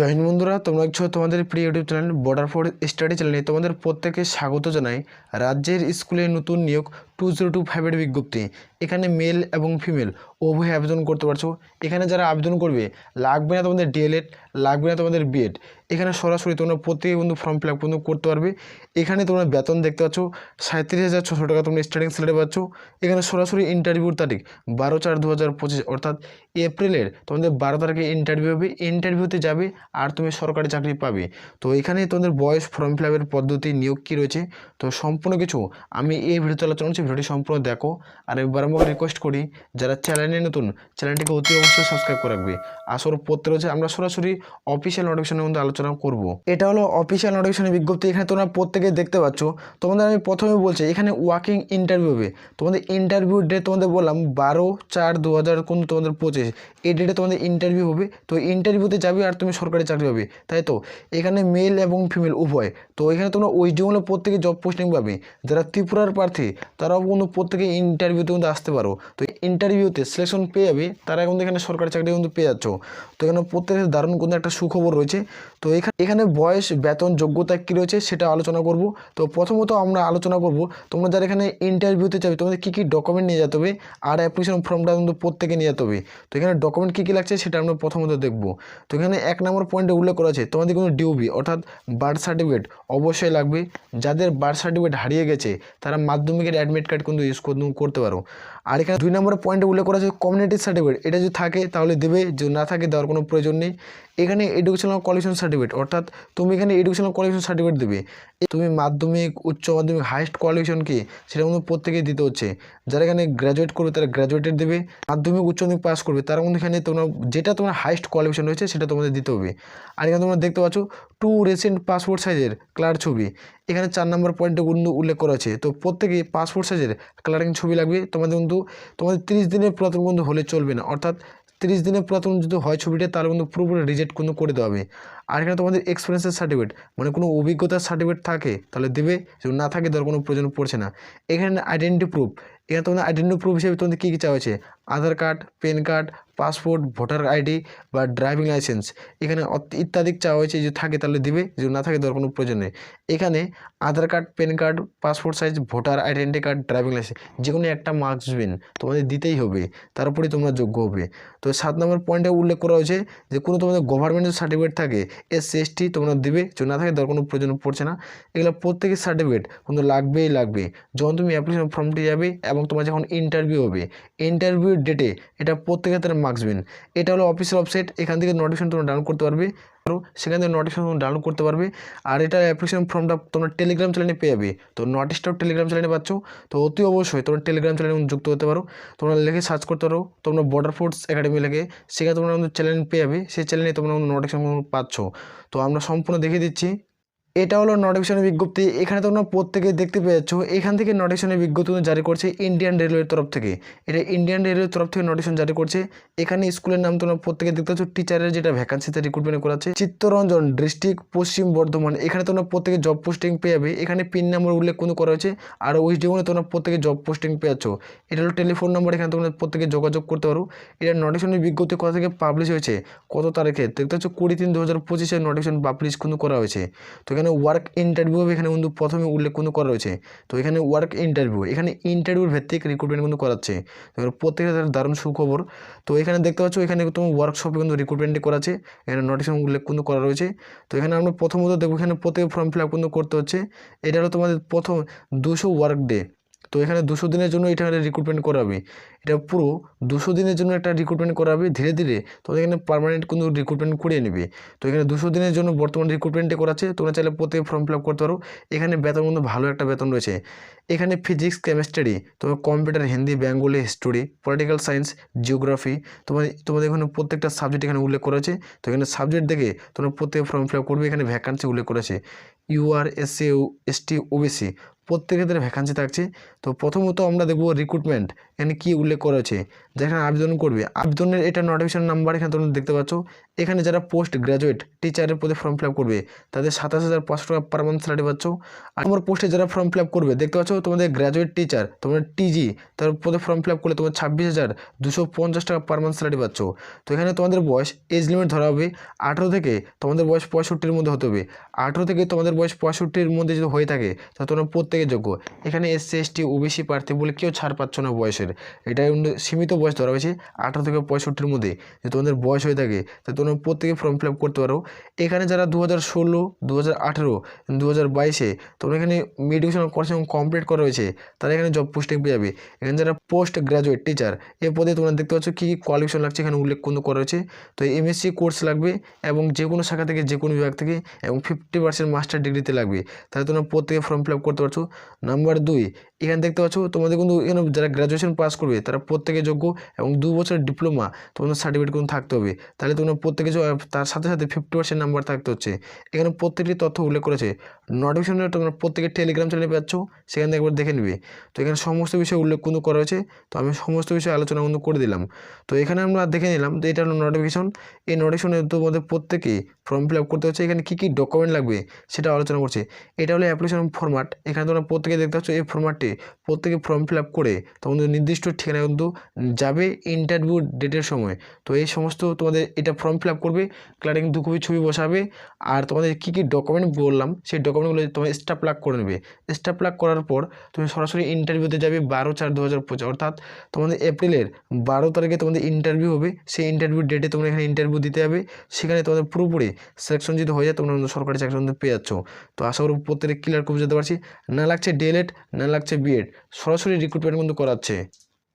জয় হিন্দ বন্ধুরা, তোমরা দেখছ তোমাদের প্রিয় YouTube channel border four study চ্যানেলে তোমাদের প্রত্যেকে স্বাগত জানাই। রাজ্যের স্কুলে নতুন নিয়োগ টু জিরো টু ফাইভের বিজ্ঞপ্তি। এখানে মেল এবং ফিমেল উভয় আবেদন করতে পারছ। এখানে যারা আবেদন করবে, লাগবে না তোমাদের ডিএলএড লাগবে না তোমাদের বিএড এখানে সরাসরি তোমরা প্রত্যেকে বন্ধু ফর্ম ফিল আপ করতে পারবে। এখানে তোমরা বেতন দেখতে পাচ্ছ সাঁত্রিশ হাজার ছশো টাকা তোমরা স্টার্টিং স্যালারি পাচ্ছ। এখানে সরাসরি ইন্টারভিউর তারিখ, বারো চার দু হাজার পঁচিশ, অর্থাৎ এপ্রিলের তোমাদের বারো তারিখে ইন্টারভিউ হবে। ইন্টারভিউতে যাবে আর তুমি সরকারি চাকরি পাবে। তো এখানে তোমাদের বয়স ফর্ম ফিল আপের পদ্ধতি, নিয়োগ কী রয়েছে? তো সম্পূর্ণ কিছু আমি এই ভিডিওতে আলোচনা করছি। ভিডিওটি সম্পূর্ণ দেখো। আর আমি বারবার রিকোয়েস্ট করি, যারা চ্যানেলে নতুন চ্যানেলটিকে অতি অবশ্যই সাবস্ক্রাইব করে রাখবে। আসল পড়তে রয়েছে, আমরা সরাসরি অফিসিয়াল নোটিফিকেশনের মধ্যে আলোচনা করব। এটা হলো অফিসিয়াল নোটিফিকেশনের বিজ্ঞপ্তি, এখানে তোমরা প্রত্যেকে দেখতে পাচ্ছ। তোমাদের আমি প্রথমে বলছি, এখানে ওয়াকিং ইন্টারভিউ হবে। তোমাদের ইন্টারভিউ ডেট তোমাদের বললাম বারো চার দু হাজার কোন তোমাদের পঁচিশ। এই ডেটে তোমাদের ইন্টারভিউ হবে। তো ইন্টারভিউতে যাবে আর তুমি সরকারি চাকরি পাবে, তাই তো? এখানে মেল এবং ফিমেল উভয়। তো এখানে তোমরা ওয়েস্ট বেঙ্গলে প্রত্যেকে জব পোস্টিং পাবে। যারা ত্রিপুরার প্রার্থী, তারাও কিন্তু প্রত্যেকে ইন্টারভিউতে কিন্তু আসতে পারো। তো ইন্টারভিউতে সিলেকশন পেয়ে যাবে, তারা কিন্তু এখানে সরকারি চাকরি কিন্তু পেয়ে যাচ্ছ। তো এখানে প্রত্যেকের দারুণ কিন্তু একটা সুখবর রয়েছে। তো এখানে এখানে বয়স, বেতন, যোগ্যতা কী রয়েছে সেটা আলোচনা করব। তো প্রথমত আমরা আলোচনা করব, তোমরা যারা এখানে ইন্টারভিউতে যাবে, তোমাদের কী কী ডকুমেন্ট নিয়ে যেতে হবে আর অ্যাপ্লিকেশন ফর্মটা কিন্তু প্রত্যেকে নিয়ে যেতে হবে। তো এখানে ডকুমেন্ট কী কী লাগছে সেটা আমরা প্রথমত দেখব। তো এখানে এক নম্বর পয়েন্টে উল্লেখ করা আছে, তোমাদের কোনো ডিউবি অর্থাৎ বার্থ সার্টিফিকেট অবশ্যই লাগবে। যাদের বার্থ সার্টিফিকেট হারিয়ে গেছে, তারা মাধ্যমিকের অ্যাডমিট কার্ড কিন্তু ইউজ করতে পারো। আর এখানে দুই নম্বর পয়েন্টে উল্লেখ করা আছে কমিউনিটি সার্টিফিকেট এটা যদি থাকে, তাহলে দেবে। যদি না থাকে, দেওয়ার কোনো প্রয়োজন নেই। এখানে এডুকেশনাল কোয়ালিফিকেশন সার্টিফিকেট অর্থাৎ তুমি এখানে এডুকেশনাল কোয়ালিফিকেশন সার্টিফিকেট দেবে। তুমি মাধ্যমিক, উচ্চ মাধ্যমিক হাইস্ট কোয়ালিফিকেশন কি, সেটা কিন্তু প্রত্যেকেই দিতে হচ্ছে। যারা এখানে গ্র্যাজুয়েট করবে, তারা গ্র্যাজুয়েটের দেবে। মাধ্যমিক, উচ্চ মাধ্যমিক পাস করবে, তারা কিন্তু এখানে তোমরা, যেটা তোমার হাইস্ট কোয়ালিফিকেশন রয়েছে, সেটা তোমাদের দিতে হবে। আর এখানে তোমরা দেখতে পাচ্ছ টু রিসেন্ট পাসপোর্ট সাইজের কালার ছবি। এখানে চার নম্বর পয়েন্টে কিন্তু উল্লেখ করা হয়েছে। তো প্রত্যেকে পাসপোর্ট সাইজের কালারিং ছবি লাগবে। তোমাদের কিন্তু, তোমাদের তিরিশ দিনের পুরাতন কিন্তু হলে চলবে না। অর্থাৎ তিরিশ দিনের পুরাতন যদি হয় ছবিটা, তাহলে কিন্তু পুরোপুরি রিজেক্ট কিন্তু করে দেওয়া হবে। আর এখানে তোমাদের এক্সপিরিয়েন্সের সার্টিফিকেট মানে কোনো অভিজ্ঞতার সার্টিফিকেট থাকে, তাহলে দেবে, যদি না থাকে দেওয়ার কোনো প্রয়োজন পড়ছে না। এখানে আইডেন্টি প্রুফ এখানে তোমাদের আইডেন্টি প্রুফ হিসেবে তোমাদের কী কী চাওয়া হয়েছে? Aadhaar card PAN card passport voter ID বা ড্রাইভিং লাইসেন্স এখানে ইত্যাদি চাওয়া হয়েছে, যদি থাকে তাহলে দিবে, যদি না থাকে দেওয়ার কোনো প্রয়োজন নেই। এখানে Aadhaar card PAN card passport size voter identity card driving licence যে কোনো একটা মার্কস দিবেন তোমাদের দিতেই হবে তারপরে তোমরা যোগ্য হবে। তো সাত নম্বর পয়েন্টে উল্লেখ করা হয়েছে যে কোনো তোমাদের গভর্নমেন্টের সার্টিফিকেট থাকে এস এস টি তোমরা দেবে, যদি না থাকে দরকার কোনো প্রয়োজন পড়ছে না। এগুলো প্রত্যেকের সার্টিফিকেট কিন্তু লাগবেই লাগবে। যখন তুমি অ্যাপ্লিকেশন ফর্মটি যাবে এবং তোমার যখন ইন্টারভিউ হবে ইন্টারভিউ ডেটে এটা প্রত্যেকের তারা মার্কস এটা হলো অফিসিয়াল ওয়েবসাইট এখান থেকে নোটিফিকেশন তোমরা ডাউনলোড করতে পারবে। আরও সেখান থেকে তোমরা ডাউনলোড করতে পারবে। আর এটা অ্যাপ্লিকেশন ফর্মটা তোমরা টেলিগ্রাম চ্যানেলে পেয়ে যাবে। তো নোটিশটাও টেলিগ্রাম চ্যানেলে পাচ্ছ, তো অতি অবশ্যই তোমরা টেলিগ্রাম চ্যানেলে যুক্ত হতে পারো। তোমরা লেখে সার্চ করতে পারো, তোমরা বর্ডার ফোর্স একাডেমি লেগে সেখানে তোমরা চ্যানেল পেয়ে যাবে। সেই চ্যানেলে তোমরা নোটিফিকেশন পাচ্ছ। তো আমরা সম্পূর্ণ দেখিয়ে দিচ্ছি এটা হলো নোটিফিকেশনের বিজ্ঞপ্তি। এখানে তোমরা প্রত্যেকে দেখতে পেয়েছ। এখান থেকে নোটিফিকেশনের বিজ্ঞপ্তি জারি করছে ইন্ডিয়ান রেলওয়ের তরফ থেকে। এটা ইন্ডিয়ান রেলওয়ের তরফ থেকে নোটিফিকেশন জারি করছে। এখানে স্কুলের নাম তোমরা প্রত্যেকে দেখতে পাচ্ছ। টিচারের যেটা ভ্যাকান্সিতে রিক্রুটমেন্ট করাচ্ছে চিত্তরঞ্জন ডিস্ট্রিক্ট পশ্চিম বর্ধমান। এখানে তোমরা প্রত্যেকে জব পোস্টিং পেয়ে যাবে। এখানে পিন নাম্বার উল্লেখ কোনো করা হয়েছে। আর ওয়েস্ট বেঙ্গলে তোমরা প্রত্যেকে জব পোস্টিং পেয়ে যাচ্ছ। এটা হলো টেলিফোন নাম্বার এখানে তোমরা প্রত্যেকে যোগাযোগ করতে পারো। এটা নোটিফিকেশনের বিজ্ঞপ্তি কোথা থেকে পাবলিশ হয়েছে? কত তারিখে? দেখতে পাচ্ছ কুড়ি তিন দু হাজার পঁচিশে নোটিফিকেশন পাবলিশ কিন্তু করা হয়েছে। তো এখানে ওয়ার্ক ইন্টারভিউ এখানে কিন্তু প্রথমে উল্লেখ কিন্তু করা রয়েছে। তো এখানে ওয়ার্ক ইন্টারভিউ এখানে ইন্টারভিউর ভিত্তিক রিক্রুটমেন্ট কিন্তু করাচ্ছে এবার প্রত্যেকের তাদের দারুণ সুখবর। তো এখানে দেখতে পাচ্ছ, এখানে তোমার ওয়ার্কশপে কিন্তু রিক্রুটমেন্টটি করাচ্ছে এখানে নোটিশন উল্লেখ কিন্তু করা রয়েছে। তো এখানে আমরা প্রথমত দেখব, এখানে প্রত্যেক ফর্ম ফিল আপ কিন্তু করতে হচ্ছে। এটা হলো তোমাদের প্রথম দুশো ওয়ার্ক ডে তো এখানে দুশো দিনের জন্য এটা রিক্রুটমেন্ট করাবে। এটা পুরো দুশো দিনের জন্য একটা রিক্রুটমেন্ট করাবে ধীরে ধীরে। তোমরা এখানে পারমানেন্ট কিন্তু রিক্রুটমেন্ট করিয়ে নেবে। তো এখানে দুশো দিনের জন্য বর্তমান রিক্রুটমেন্টে করাচ্ছে। তোমরা চাইলে প্রত্যেকে ফর্ম ফিল আপ করতে পারো। এখানে বেতন কিন্তু ভালো একটা বেতন রয়েছে। এখানে ফিজিক্স কেমিস্ট্রি তোমার computer Hindi, Bengali history political science geography তোমার, তোমাদের এখানে প্রত্যেকটা সাবজেক্ট এখানে উল্লেখ করেছে তো এখানে সাবজেক্ট দেখে তোমরা প্রত্যেকে ফর্ম ফিল আপ করবে। এখানে ভ্যাকান্সি উল্লেখ করেছে ইউআর এসসি এসটি ওবিসি প্রত্যেকের ক্ষেত্রে ভ্যাকান্সি থাকছে। তো প্রথমত আমরা দেখব রিক্রুটমেন্ট এখানে কী উল্লেখ করা আছে যেখানে আবেদন করবে। আবেদনের এটা নোটিফিকেশন নাম্বার এখানে তোমরা দেখতে পাচ্ছ। এখানে যারা পোস্ট গ্র্যাজুয়েট টিচারের পদে ফর্ম ফিল করবে, তাদের সাতাশ হাজার পাঁচশো টাকা পার মান্থ স্যালারি পাচ্ছ। আর নম্বর পোস্টে যারা ফর্ম ফিল করবে, দেখতে পাচ্ছ তোমাদের গ্র্যাজুয়েট টিচার তোমাদের টিজি তার পদে ফর্ম ফিল করলে তোমার ছাব্বিশ হাজার দুশো পঞ্চাশ টাকা পার মান্থ স্যালারি পাচ্ছ। তো এখানে তোমাদের বয়স এজ লিমিট ধরা হবে আঠেরো থেকে তোমাদের বয়স পঁয়ষট্টির মধ্যে হতে হবে। আঠেরো থেকে তোমাদের বয়স পঁয়ষট্টির মধ্যে যদি হয়ে থাকে তা তোমরা প্রত্যেকের যোগ্য। এখানে এসসি, এসটি, ওবিসি প্রার্থী বলে কেউ ছাড় পাচ্ছ না বয়সের। এটা সীমিত বয়স ধরা হয়েছে আঠেরো থেকে পঁয়ষট্টির মধ্যে। যে তোমাদের বয়স হয়ে থাকে তা তোমরা প্রত্যেকে ফর্ম ফিল করতে পারো। এখানে যারা দু হাজার ষোলো দু হাজার আঠেরো দু হাজার বাইশে, তোমরা এখানে মেডিকেশন কোর্স এবং কমপ্লিট করা হয়েছে, তারা এখানে জব পোস্টিং পেয়ে যাবে। এখানে যারা পোস্ট গ্রাজুয়েট টিচার এ পদে তোমরা দেখতে পাচ্ছ কী কী কোয়ালিফিকেশন লাগছে এখানে উল্লেখ কিন্তু করা হয়েছে। তো এমএসসি কোর্স লাগবে এবং যে কোনো শাখা থেকে, যে কোনো বিভাগ থেকে এবং ফিফটি পার্সেন্ট মাস্টার ডিগ্রিতে লাগবে। তাহলে তোমরা প্রত্যেকে ফর্ম ফিল আপ করতে পারছ। নাম্বার দুই এখানে দেখতে পাচ্ছ তোমাদের কিন্তু এখানে যারা গ্র্যাজুয়েশন পাস করবে, তারা প্রত্যেকে যোগ্য এবং দু বছরের ডিপ্লোমা তোমাদের সার্টিফিকেট কিন্তু থাকতে হবে। তাহলে তোমরা প্রত্যেকে তার সাথে সাথে ফিফটি পার্সেন্ট নাম্বার থাকতে হচ্ছে। এখানে প্রত্যেকটি তথ্য উল্লেখ করেছে। নোটিফিকেশনে তোমরা প্রত্যেকে টেলিগ্রাম চ্যানেলে পাচ্ছ, সেখান একবার দেখে নিবে। তো এখানে সমস্ত বিষয় উল্লেখ কিন্তু করা হয়েছে। তো আমি সমস্ত বিষয়ে আলোচনা কিন্তু করে দিলাম। তো এখানে আমরা দেখে নিলাম যে এটা হলো নোটিফিকেশন এই নোটিফিকেশনে তোমাদের প্রত্যেকেই ফর্ম ফিল আপ করতে হচ্ছে। এখানে কী কী ডকুমেন্ট লাগবে সেটা আলোচনা করছে। এটা হলো অ্যাপ্লিকেশন ফরম্যাট এখানে তোমরা প্রত্যেকে দেখতে পাচ্ছ এই ফরম্যাটটি প্রত্যেকে ফর্ম ফিল আপ করে তোমাদের নির্দিষ্ট ঠিকানায় কিন্তু যাবে ইন্টারভিউ ডেটের সময়। তো এই সমস্ত তোমাদের এটা ফর্ম ফিল আপ করবে ক্লারিং দু কপি ছবি বসাবে, আর তোমাদের কী কী ডকুমেন্ট বললাম, সেই ডকুমেন্টগুলো তোমার স্টাফ প্লাগ করে নেবে। স্টাফ প্লাগ করার পর তুমি সরাসরি ইন্টারভিউতে যাবে বারো চার দু হাজার পঁচিশ। অর্থাৎ তোমাদের এপ্রিলের বারো তারিখে তোমাদের ইন্টারভিউ হবে, সেই ইন্টারভিউ ডেটে তোমরা এখানে ইন্টারভিউ দিতে হবে সেখানে তোমাদের পুরোপুরি সিলেকশন যদি হয়ে যায়, তোমরা সরকারি কিন্তু পেয়ে যাচ্ছ। তো আশা করি প্রত্যেকে ক্লিয়ার করে যেতে পারছি। না লাগছে ডিএলএড না লাগছে বিএড সরাসরি রিক্রুটমেন্ট কিন্তু করাচ্ছে।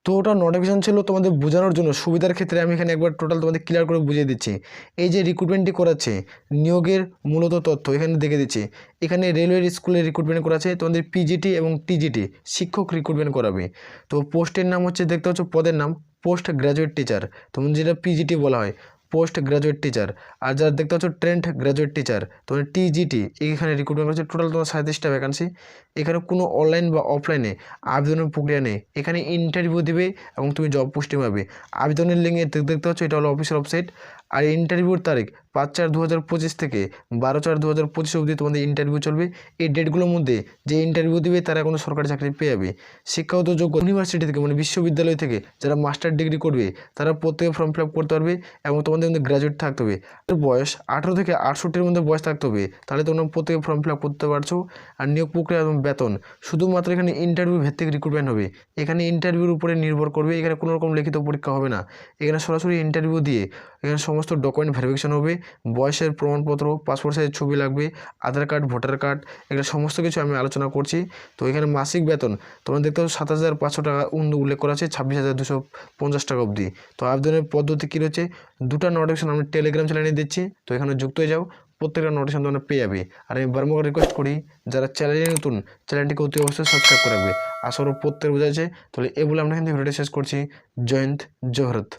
তো ওটা নোটিফিকেশন ছিল তোমাদের বোঝানোর জন্য, সুবিধার ক্ষেত্রে আমি এখানে একবার টোটাল তোমাদের ক্লিয়ার করে বুঝিয়ে দিচ্ছি। এই যে রিক্রুটমেন্টটি করাচ্ছে, নিয়োগের মূলত তথ্য এখানে দেখে দিচ্ছি। এখানে রেলওয়ের স্কুলে রিক্রুটমেন্ট করাচ্ছে, তোমাদের পিজিটি এবং টিজিটি শিক্ষক রিক্রুটমেন্ট করাবে। তো পোস্টের নাম হচ্ছে, দেখতে পাচ্ছ পদের নাম পোস্ট গ্র্যাজুয়েট টিচার তোমাদের যেটা পিজিটি বলা হয় পোস্ট গ্রাজুয়েট টিচার আর যারা দেখতে পাচ্ছ ট্রেন্ড গ্রাজুয়েট টিচার তোমার টিজিটি এখানে রিক্রুটমেন্ট করছে টোটাল তোমার সাঁত্রিশটা ভ্যাকান্সি এখানে কোনো অনলাইন বা অফলাইনে আবেদনের প্রক্রিয়া নেই। এখানে ইন্টারভিউ দেবে এবং তুমি জব পোস্টিং পাবে। আবেদনের লিঙ্কে দেখতে পাচ্ছ, এটা হলো অফিসিয়াল ওয়েবসাইট আর ইন্টারভিউর তারিখ পাঁচ চার দু হাজার পঁচিশ থেকে বারো চার দু হাজার পঁচিশ অবধি তোমাদের ইন্টারভিউ চলবে। এই ডেটগুলোর মধ্যে যে ইন্টারভিউ দেবে তারা কোনো সরকারি চাকরি পেয়ে যাবে। শিক্ষাগত যোগ্য ইউনিভার্সিটি থেকে মানে বিশ্ববিদ্যালয় থেকে যারা মাস্টার ডিগ্রি করবে, তারা প্রত্যেকে ফর্ম ফিল আপ করতে পারবে এবং তোমাদের মধ্যে গ্র্যাজুয়েট থাকতে হবে। বয়স আঠেরো থেকে আটষট্টির মধ্যে বয়স থাকতে হবে, তাহলে তোমরা প্রত্যেকে ফর্ম ফিল আপ করতে পারছ। আর নিয়োগ প্রক্রিয়া এবং বেতন, শুধুমাত্র এখানে ইন্টারভিউ ভিত্তিক রিক্রুটমেন্ট হবে। এখানে ইন্টারভিউর উপরে নির্ভর করবে, এখানে কোনো রকম লিখিত পরীক্ষা হবে না। এখানে সরাসরি ইন্টারভিউ দিয়ে এখানে সমস্ত ডকুমেন্ট ভেরিফিকেশন হবে, বয়সের প্রমাণপত্র পাসপোর্ট সাইজের ছবি লাগবে আধার কার্ড ভোটার কার্ড এগুলো সমস্ত কিছু আমি আলোচনা করছি। তো এখানে মাসিক বেতন, তোমরা দেখতে পাচ্ছ সাত হাজার পাঁচশো টাকা উল্লেখ করা আছে, ছাব্বিশ হাজার দুশো পঞ্চাশ টাকা অবধি। তো আবেদনের পদ্ধতি কী রয়েছে? দুটো নোটিফিকেশন আমি টেলিগ্রাম চ্যানেলে দিচ্ছি, তো এখানে যুক্ত হয়ে যাও, প্রত্যেকটা নোটিফিকেশন তোমরা পেয়ে যাবে। আর আমি বারবার রিকোয়েস্ট করি, যারা চ্যানেলে নতুন চ্যানেলটিকে অতি অবশ্যই সাবস্ক্রাইব করে রাখবে। করি প্রত্যেক বোঝা আছে তাহলে এ বলে আমরা কিন্তু ভিডিওটা শেষ করছি। জয়ন্ত জহরত